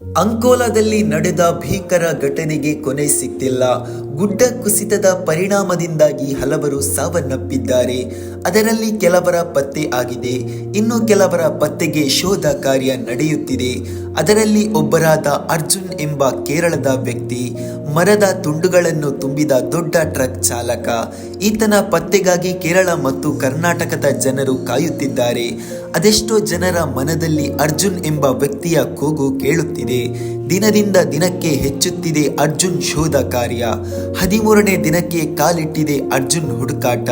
ಅಂಕೋಲಾದಲ್ಲಿ ನಡೆದ ಭೀಕರ ಘಟನೆಗೆ ಕೊನೆ ಸಿಕ್ತಿಲ್ಲ. ಗುಡ್ಡ ಕುಸಿತದ ಪರಿಣಾಮದಿಂದಾಗಿ ಹಲವರು ಸಾವನ್ನಪ್ಪಿದ್ದಾರೆ. ಅದರಲ್ಲಿ ಕೆಲವರ ಪತ್ತೆ ಆಗಿದೆ. ಇನ್ನು ಕೆಲವರ ಪತ್ತೆಗೆ ಶೋಧ ಕಾರ್ಯ ನಡೆಯುತ್ತಿದೆ. ಅದರಲ್ಲಿ ಒಬ್ಬರಾದ ಅರ್ಜುನ್ ಎಂಬ ಕೇರಳದ ವ್ಯಕ್ತಿ ಮರದ ತುಂಡುಗಳನ್ನು ತುಂಬಿದ ದೊಡ್ಡ ಟ್ರಕ್ ಚಾಲಕ. ಈತನ ಪತ್ತೆಗಾಗಿ ಕೇರಳ ಮತ್ತು ಕರ್ನಾಟಕದ ಜನರು ಕಾಯುತ್ತಿದ್ದಾರೆ. ಅದೆಷ್ಟೋ ಜನರ ಮನದಲ್ಲಿ ಅರ್ಜುನ್ ಎಂಬ ವ್ಯಕ್ತಿಯ ಕೂಗು ಕೇಳುತ್ತಿದೆ. ದಿನದಿಂದ ದಿನಕ್ಕೆ ಹೆಚ್ಚುತ್ತಿದೆ ಅರ್ಜುನ್ ಶೋಧ ಕಾರ್ಯ. ಹದಿಮೂರನೇ ದಿನಕ್ಕೆ ಕಾಲಿಟ್ಟಿದೆ ಅರ್ಜುನ್ ಹುಡುಕಾಟ.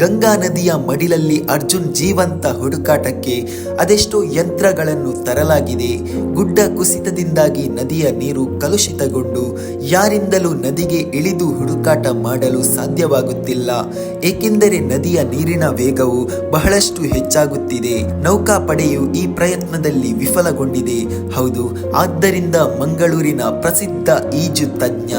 ಗಂಗಾ ನದಿಯ ಮಡಿಲಲ್ಲಿ ಅರ್ಜುನ್ ಜೀವಂತ ಹುಡುಕಾಟಕ್ಕೆ ಅದೆಷ್ಟೋ ಯಂತ್ರಗಳನ್ನು ತರಲಾಗಿದೆ. ಗುಡ್ಡ ಕುಸಿತದಿಂದಾಗಿ ನದಿಯ ನೀರು ಕಲುಷಿತಗೊಂಡು ಯಾರಿಂದಲೂ ನದಿಗೆ ಇಳಿದು ಹುಡುಕಾಟ ಮಾಡಲು ಸಾಧ್ಯವಾಗುತ್ತಿಲ್ಲ. ಏಕೆಂದರೆ ನದಿಯ ನೀರಿನ ವೇಗವು ಬಹಳಷ್ಟು ಹೆಚ್ಚಾಗುತ್ತಿದೆ. ನೌಕಾಪಡೆಯು ಈ ಪ್ರಯತ್ನದಲ್ಲಿ ವಿಫಲಗೊಂಡಿದೆ. ಹೌದು, ಆದ್ದರಿಂದ ಮಂಗಳೂರಿನ ಪ್ರಸಿದ್ಧ ಈಜು ತಜ್ಞ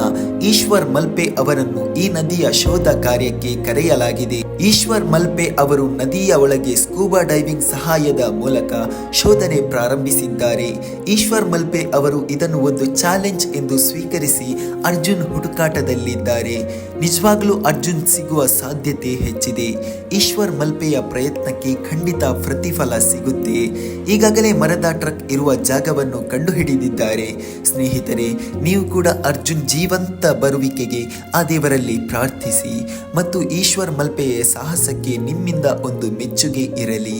ಈಶ್ವರ್ ಮಲ್ಪೆ ಅವರನ್ನು ಈ ನದಿಯ ಶೋಧ ಕಾರ್ಯಕ್ಕೆ ಕರೆಯಲಾಗಿದೆ. ಈಶ್ವರ್ ಮಲ್ಪೆ ಅವರು ನದಿಯ ಒಳಗೆ ಸ್ಕೂಬಾ ಡೈವಿಂಗ್ ಸಹಾಯದ ಮೂಲಕ ಶೋಧನೆ ಪ್ರಾರಂಭಿಸಿದ್ದಾರೆ. ಈಶ್ವರ್ ಮಲ್ಪೆ ಅವರು ಇದನ್ನು ಒಂದು ಚಾಲೆಂಜ್ ಎಂದು ಸ್ವೀಕರಿಸಿ ಅರ್ಜುನ್ ಹುಡುಕಾಟದಲ್ಲಿದ್ದಾರೆ. ನಿಜವಾಗ್ಲೂ ಅರ್ಜುನ್ ಸಿಗುವ ಸಾಧ್ಯತೆ ಹೆಚ್ಚಿದೆ. ಈಶ್ವರ್ ಮಲ್ಪೆಯ ಪ್ರಯತ್ನಕ್ಕೆ ಖಂಡಿತ ಪ್ರತಿಫಲ ಸಿಗುತ್ತೆ. ಈಗಾಗಲೇ ಮರದ ಟ್ರಕ್ ಇರುವ ಜಾಗವನ್ನು ಕಂಡುಹಿಡಿದಿದ್ದಾರೆ. ಸ್ನೇಹಿತರೆ, ನೀವು ಕೂಡ ಅರ್ಜುನ್ ಜೀವಂತ ಬರುವಿಕೆಗೆ ಆ ದೇವರಲ್ಲಿ ಪ್ರಾರ್ಥಿಸಿ ಮತ್ತು ಈಶ್ವರ್ ಮಲ್ಪೆಯ ಸಾಹಸಕ್ಕೆ ನಿಮ್ಮಿಂದ ಒಂದು ಮೆಚ್ಚುಗೆ ಇರಲಿ.